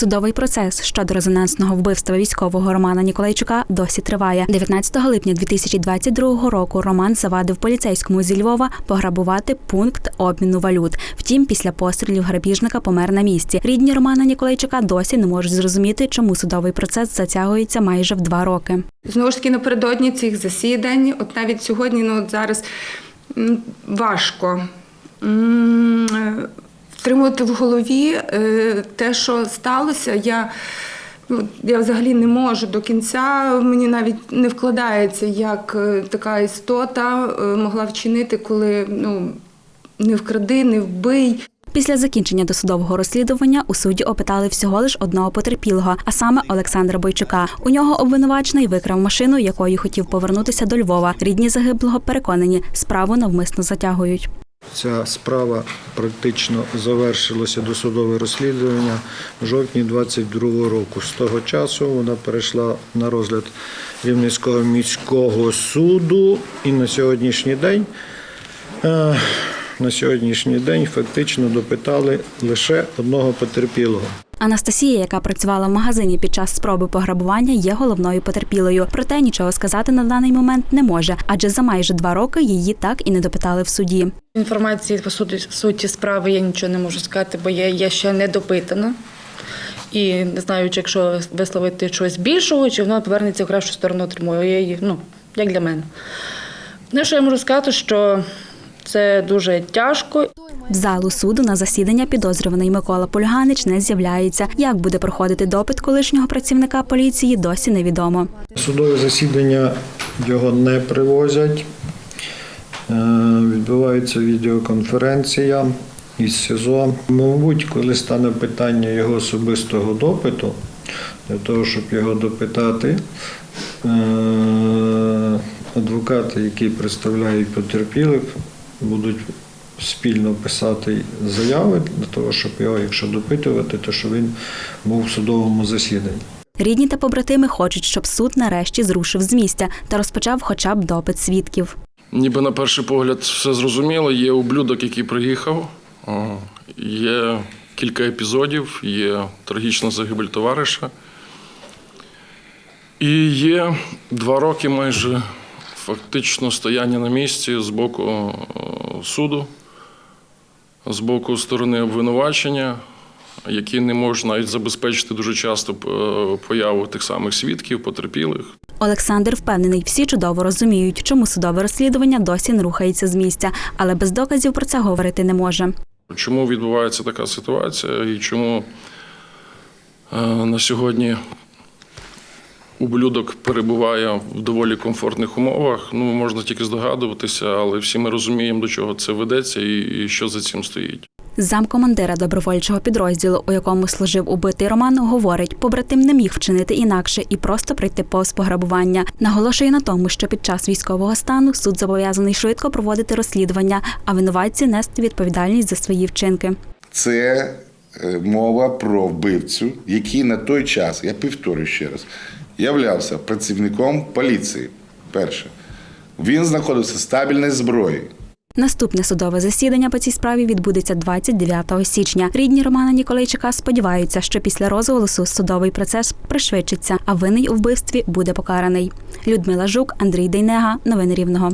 Судовий процес щодо резонансного вбивства військового Романа Ніколайчука досі триває. 19 липня 2022 року Роман завадив поліцейському зі Львова пограбувати пункт обміну валют. Втім, після пострілів грабіжника помер на місці. Рідні Романа Ніколайчука досі не можуть зрозуміти, чому судовий процес затягується майже в два роки. Знову ж таки, напередодні цих засідань, от навіть сьогодні, ну от зараз важко е, втримувати в голові е, те, що сталося. Я, ну, я взагалі не можу до кінця, мені навіть не вкладається, як е, така істота е, могла вчинити, коли ну, не вкради, не вбий. Після закінчення досудового розслідування у суді опитали всього лиш одного потерпілого, а саме Олександра Бойчука. У нього обвинувачений викрав машину, якою хотів повернутися до Львова. Рідні загиблого переконані, справу навмисно затягують. Ця справа практично завершилося досудове розслідування в жовтні 22 року. З того часу вона перейшла на розгляд Рівненського міського суду, і на сьогоднішній день. е, На сьогоднішній день фактично допитали лише одного потерпілого. Анастасія, яка працювала в магазині під час спроби пограбування, є головною потерпілою. Проте нічого сказати на даний момент не може, адже за майже два роки її так і не допитали в суді. Інформації по суті, суті справи я нічого не можу сказати, бо я, я ще не допитана. І не знаю, чи якщо висловити щось більшого, чи воно повернеться в кращу сторону отримую. Її, ну, як для мене. Ну, що я можу сказати, що це дуже тяжко. В залу суду на засідання підозрюваний Микола Пульганич не з'являється. Як буде проходити допит колишнього працівника поліції, досі невідомо. Судове засідання його не привозять. Е, Відбувається відеоконференція із СІЗО. Мабуть, коли стане питання його особистого допиту, для того, щоб його допитати, е, адвокати, які представляють потерпілих, будуть спільно писати заяви для того, щоб його, якщо допитувати, то щоб він був в судовому засіданні. Рідні та побратими хочуть, щоб суд нарешті зрушив з місця та розпочав хоча б допит свідків. Ніби на перший погляд все зрозуміло. Є ублюдок, який приїхав, є кілька епізодів, є трагічна загибель товариша. І є два роки майже фактично стояння на місці з боку суду, з боку сторони обвинувачення, які не можуть навіть забезпечити дуже часто е, появу тих самих свідків, потерпілих. Олександр впевнений, всі чудово розуміють, чому судове розслідування досі не рухається з місця, але без доказів про це говорити не може. Чому відбувається така ситуація і чому е, на сьогодні ублюдок перебуває в доволі комфортних умовах? Ну, можна тільки здогадуватися, але всі ми розуміємо, до чого це ведеться і, і що за цим стоїть. Замкомандира добровольчого підрозділу, у якому служив убитий Роман, говорить, побратим не міг вчинити інакше і просто прийти повз пограбування. Наголошує на тому, що під час військового стану суд зобов'язаний швидко проводити розслідування, а винуватці нести відповідальність за свої вчинки. Це е, мова про вбивцю, який на той час, я повторюю ще раз, являвся працівником поліції. Перше, він знаходився в стабільній зброї. Наступне судове засідання по цій справі відбудеться 29 січня. Рідні Романа Ніколайчика сподіваються, що після розголосу судовий процес пришвидшиться, а винний у вбивстві буде покараний. Людмила Жук, Андрій Дейнега. Новини Рівного.